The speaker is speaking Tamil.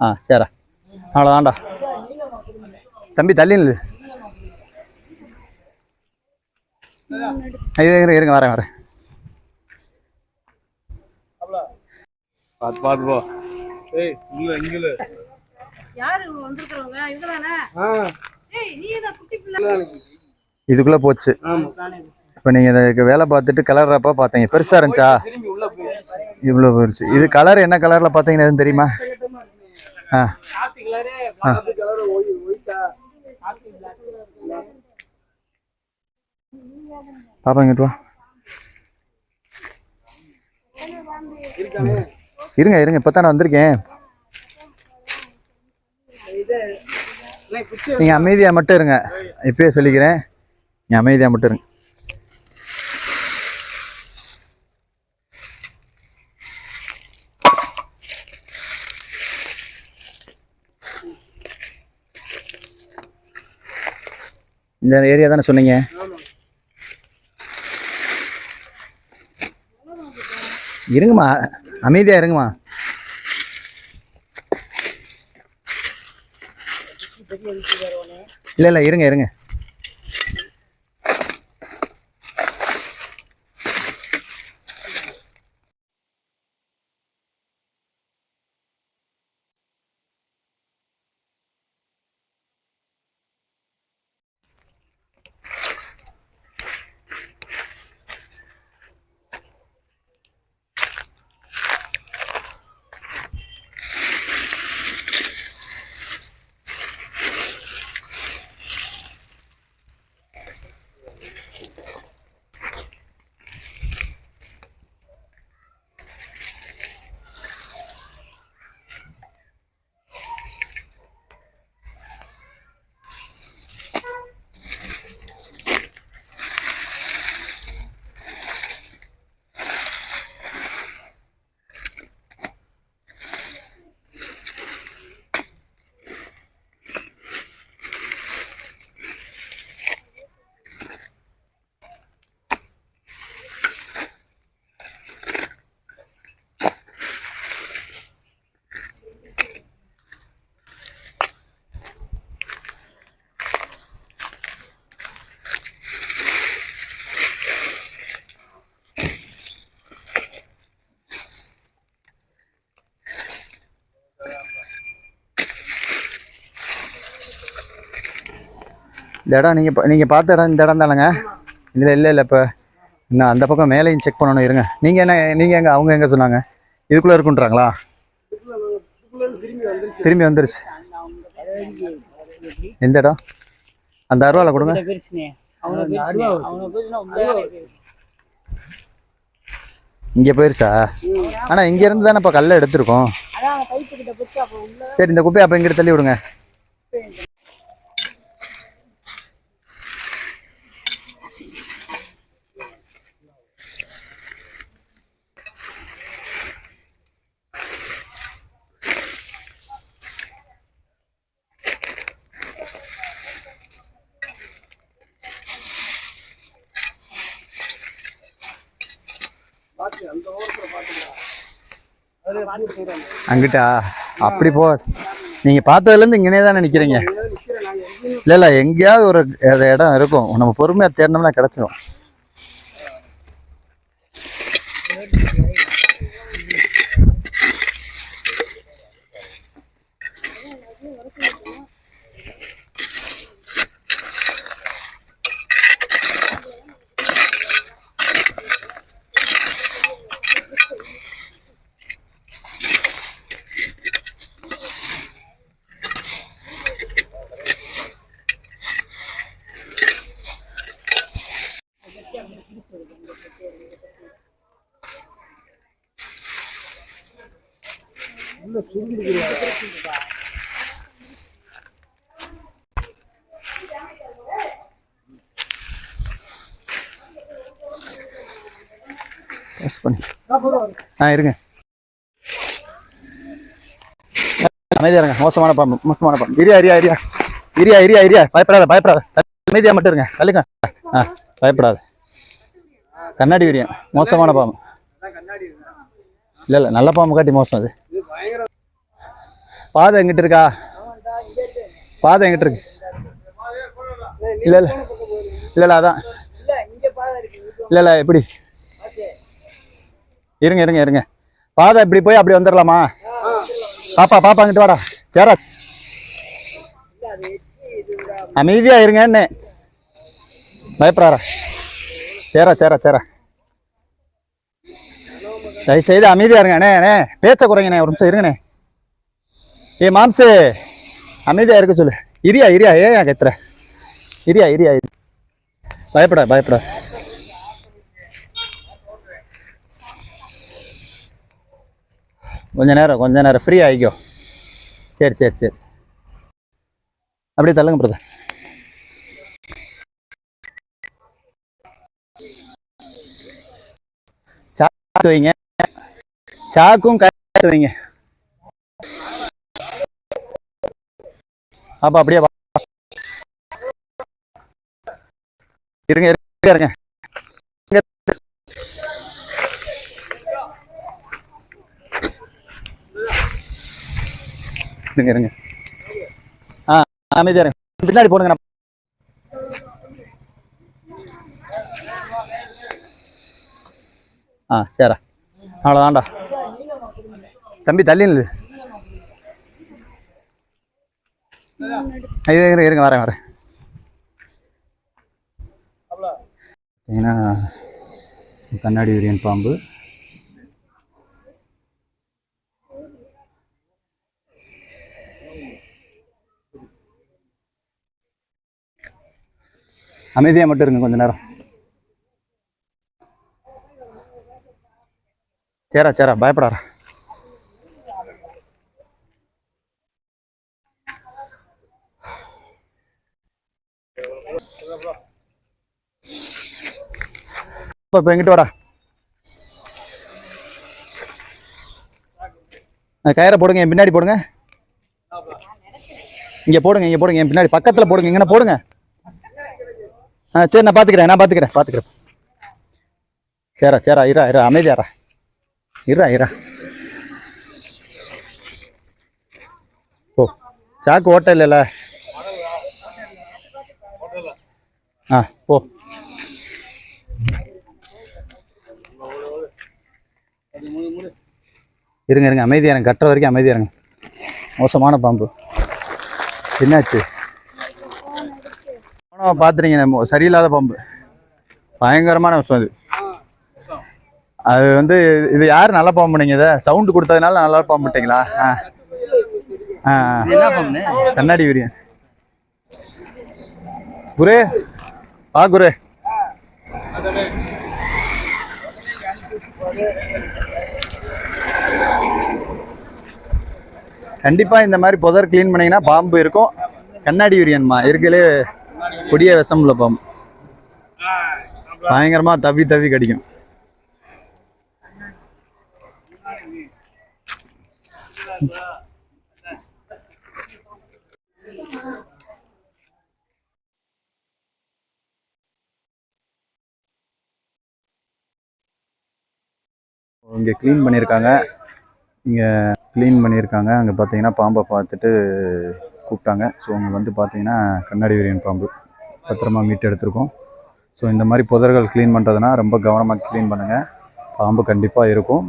ஆ சரிடா அவ்வளோதான்டா தம்பி தள்ளி நில்லு இருங்க வரேன் வரேன் பார்த்து பார்த்து போ ஏய் இல்ல இங்க இல்ல யாரு வந்திருக்கிறவங்க? இவங்க தானே ஆ ஏய் நீ என்ன குட்டி பிள்ளை. இதுக்குள்ளே போச்சு ஆமா இப்போ நீங்கள் இதுக்கு வேலை பார்த்துட்டு கலர்றப்ப பார்த்தீங்க. பெருசாக இருந்துச்சா? இவ்வளோ போயிருச்சு இது கலர் என்ன கலரில் பார்த்தீங்கன்னா எதுவும் தெரியுமா? ஆ. காப்பி பாப்பா இங்கிட்டு வா. இருங்க இருங்க. இப்போ நான் வந்திருக்கேன். நீங்கள் அமைதியாக மட்டும் இருங்க. இப்பயே சொல்லிக்கிறேன். நீங்கள் அமைதியாக மட்டும் இருங்க. இந்த ஏரியா தானே சொன்னீங்க? இருங்கம்மா. அமைதியாக இருங்கம்மா. இல்லை இல்லை இருங்க இருங்க. இந்த இடம் நீங்கள் நீங்கள் பார்த்த இடம் இந்த இடம் தானேங்க? இதில் இல்லை இல்லை இப்போ இன்னும் அந்த பக்கம் மேலேயும் செக் பண்ணணும் இருங்க. நீங்கள் என்ன நீங்கள் எங்கே அவங்க எங்கே சொன்னாங்க? இதுக்குள்ளே இருக்குன்றாங்களா? திரும்பி வந்துருச்சு. திரும்பி வந்துருச்சு எந்த இடம்? அந்த அருவாலை கொடுங்க. இங்கே போயிருச்சா? ஆனால் இங்கேருந்து தானே இப்போ கல்லை எடுத்திருக்கோம். அதான் அவன் கைத்து கிட்ட போச்சு அப்போ உள்ள சரி இந்த குப்பையை அப்போ இங்கிட்டு தள்ளி விடுங்க. அங்கிட்டா? அப்படி போ. நீங்கள் பார்த்ததுலேருந்து இங்கனே தானே நிற்கிறீங்க இல்லை இல்லை எங்கேயாவது ஒரு இடம் இருக்கும். நம்ம பொறுமையாக தேடினோம்னா கிடச்சிரும். ப்ரெஸ் பண்ணி ஆ இருங்க. அமைதியாக இருங்க. மோசமான பாம்பு மோசமான பாம்பு. இரியா இரியா இரியா. இரியா இரியா இரியா. பயப்படாத பயப்படாத. அமைதியா மட்டும் இருங்க. தள்ளுங்க. ஆ பயப்படாத. கண்ணாடி விரியம். மோசமான பாம்பு. கண்ணாடி இல்லை இல்லை நல்ல பாம்பு காட்டி மோசம் அது. பாதை எங்கிட்ட இருக்கா? பாதை எங்கிட்ட இருக்கு? இல்லை இல்லை. இல்லை இல்லை அதான். இல்ல இங்க இல்லை இல்லை எப்படி? இருங்க இருங்க இருங்க. பாதை இப்படி போய் அப்படி வந்துடலாமா பாப்பா பாப்பா அங்கிட்டு வாடா. சேரா அமைதியா இருங்க என்ன? பயப்படாரா சேரா சேரா சேரா தயவுசெய்து அமைதியா இருங்க அண்ணே அண்ணே. பேச்ச குறைங்கண்ணே ஒரு நிமிஷம் இருங்கண்ணே. ஏ மாம்சு அமைதியா இருக்க சொல்லு. இரியா இரியா ஏன் கத்துற இரியா இரியா இரு. பயப்படா பயப்படா. கொஞ்ச நேரம் கொஞ்ச நேரம். ஃப்ரீ ஆகிக்கோ சரி சரி சரி. அப்படியே தள்ளுங்க பிரதர் சாக்கு வைங்க. சாக்கும் கட்டு வைங்க. அப்பா அப்படியே இருங்க இருங்க இருங்க. இருங்க இருங்க. ஆ அமைதியா இருங்க. பின்னாடி போடுங்க நான் ஆ சரிடா அவ்வளோதான்டா தம்பி தள்ளி நில்லு இருங்க இருங்க வரேன் வரேன். பார்த்தீங்கன்னா கண்ணாடி விரியன் பாம்பு. அமைதியாக மட்டும் இருங்க கொஞ்ச நேரம். சேரா சேரா பயப்படாரா இப்போ எங்கிட்ட வாடா. ஆ, கயிறை போடுங்க என் பின்னாடி போடுங்க. இங்கே போடுங்க இங்கே போடுங்க என் பின்னாடி. பக்கத்தில் போடுங்க இங்கே போடுங்க. ஆ சரி நான் பார்த்துக்கிறேன் நான் பார்த்துக்கிறேன் பார்த்துக்கிறேன் சேரா சேரா இரா இரா அமைதியாரா இரா இரா ஓ சாக்கு ஓட்ட இல்லைல்ல ஆ போ. இருங்க இருங்க. அமைதியா இருங்க. கட்டுற வரைக்கும் அமைதியா இருங்க. மோசமான பாம்பு. என்னாச்சு? போனவன் பார்த்துறீங்க சரியில்லாத பாம்பு. பயங்கரமான விஷயம் இது அது வந்து இது யார் நல்ல பாம்பு நீங்க இதை? சவுண்டு கொடுத்ததுனால நல்லா பாம்புட்டீங்களா ஆ. ஆ. கண்ணாடி விரியன் குரு ஆ குரு. கண்டிப்பா இந்த மாதிரி புதர் க்ளீன் பண்ணீங்கன்னா பாம்பு இருக்கும். கண்ணாடி யூரியன்மா இருக்கலே கொடிய விஷம்ல பாம்பு பயங்கரமா தவி தவி கடிக்கும். இங்கே க்ளீன் பண்ணியிருக்காங்க இங்கே க்ளீன் பண்ணியிருக்காங்க. அங்கே பார்த்தீங்கன்னா பாம்பை பார்த்துட்டு கூப்பிட்டாங்க. ஸோ அங்கே வந்து பார்த்தீங்கன்னா கண்ணாடி விரியன் பாம்பு பத்திரமா மீட்டு எடுத்திருக்கோம். ஸோ இந்த மாதிரி புதர்கள் க்ளீன் பண்ணுறதுனா ரொம்ப கவனமாக க்ளீன் பண்ணுங்கள் பாம்பு கண்டிப்பாக இருக்கும்.